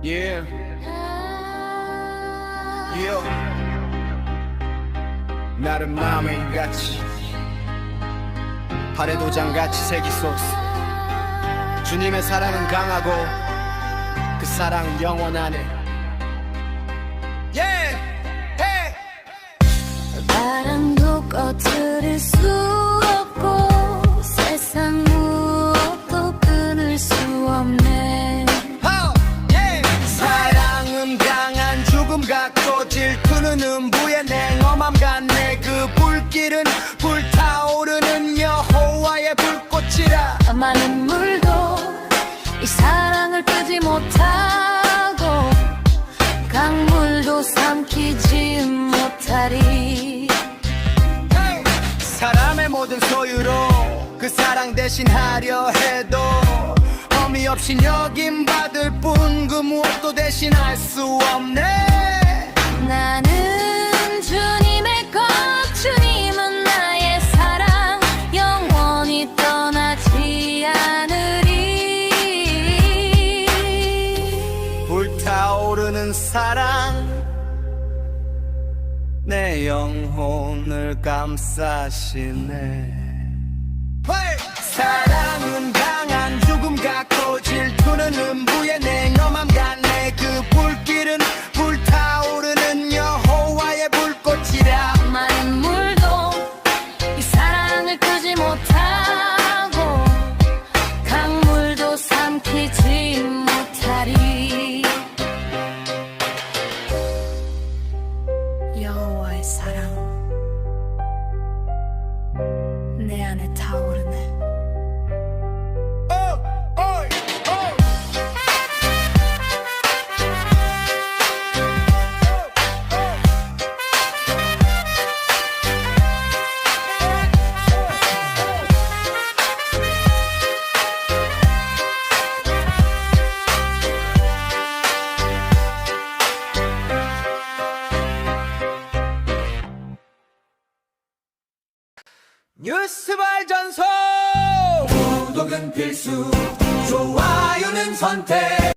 Yeah, yeah. 나름 마음의 같이 발에 도장같이 색이 쏟스 주님의 사랑은 강하고 그 사랑은 영원하네 Yeah, hey. 바람도 꺼트릴 수 같고 질투는 음부의 냉엄함 같네. 그 불길은 불타오르는 여호와의 불꽃이라. 많은 물도 이 사랑을 끄지 못하고 강물도 삼키지 못하리. 사람의 모든 소유로 그 사랑 대신하려 해도 어미 없이 여김 받을 뿐 그 무엇도 대신할 수 없네 불타오르는 사랑. 내 영혼을 감싸시네. 사랑은 강한 죽음 같고 질투는 음부의 냉엄함 같네. 그 불길은 불타오르는 여호와의 불꽃이라. 많은 물도 이 사랑을 끄지 못하고 강물도 삼키지 타오르네 뉴스 발전소! 구독은 필수 좋아요는 선택